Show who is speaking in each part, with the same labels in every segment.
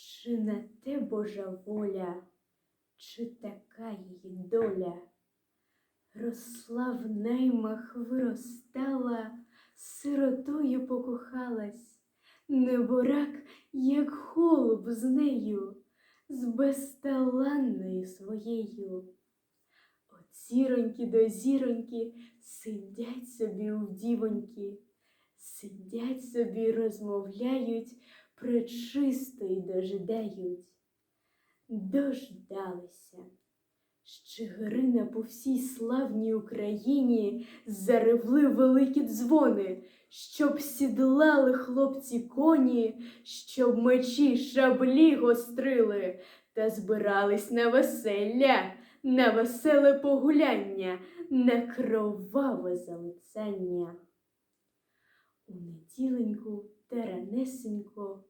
Speaker 1: Чи на те Божа воля, чи така її доля? Росла в наймах, виростала, сиротою покохалась, неборак, як холуб з нею, з безталанною своєю. От зіроньки до зіроньки сидять собі у дівоньки, сидять собі, розмовляють, пречисто й дожидають. Дождалися. Ще по всій славній Україні заревли великі дзвони, щоб сідлали хлопці коні, щоб мечі шаблі гострили, та збирались на веселля, на веселе погуляння, на кроваве залицяння. У неділеньку та ранесенько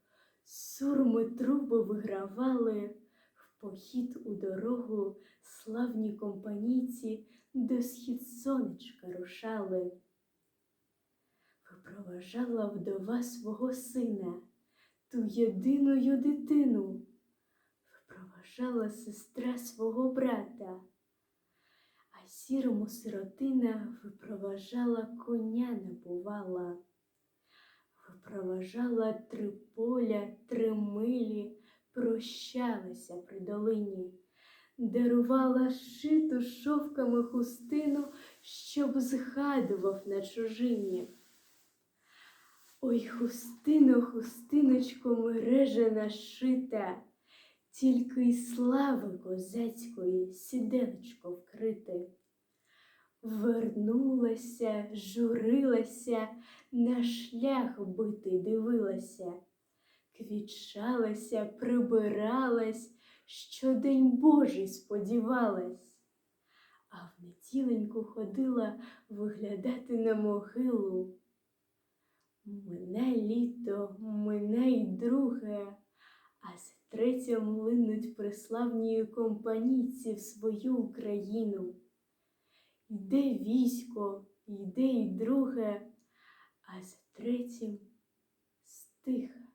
Speaker 1: сурми труби вигравали, в похід у дорогу славні компанійці до схід сонечка рушали. Випроважала вдова свого сина, ту єдиную дитину, випроважала сестра свого брата, а сірому сиротина випроважала коня набувала. Випроважала три поля, прощалася при долині, дарувала шиту шовками хустину, щоб згадував на чужині. Ой, хустино, хустиночко, мережена шита, тільки й слави козацької сіделечко вкрите. Вернулася, журилася, на шлях битий дивилася, квітчалася, прибиралась, що день Божий сподівалась, а в неділеньку ходила виглядати на могилу. Мине літо, мине й друге, а за третім линуть приславнії компанійці в свою Україну. Йде військо, йде й друге, а за третім стиха.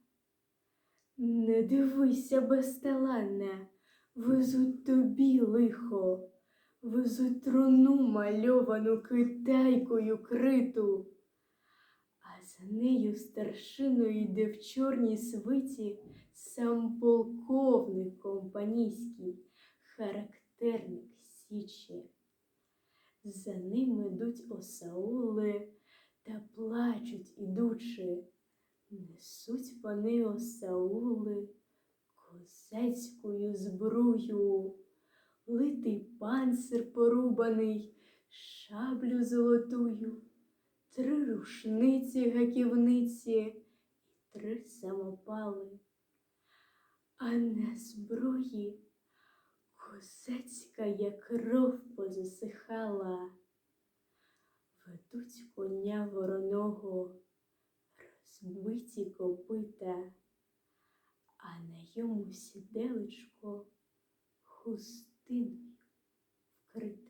Speaker 1: Не дивися, безталанне, везуть тобі лихо, везуть труну мальовану китайкою криту, а за нею старшиною йде в чорній свиті сам полковник компанійський, характерник Січі. За ним ідуть осаули та плачуть ідучи. Несуть пани осаули козацькою збрую, литий панцир порубаний, шаблю золотую, три рушниці гаківниці і три самопали. А на зброї козацька, як кров позасихала, ведуть коня вороного, розбиті копита, а на йому сіделечко хустиною вкрите.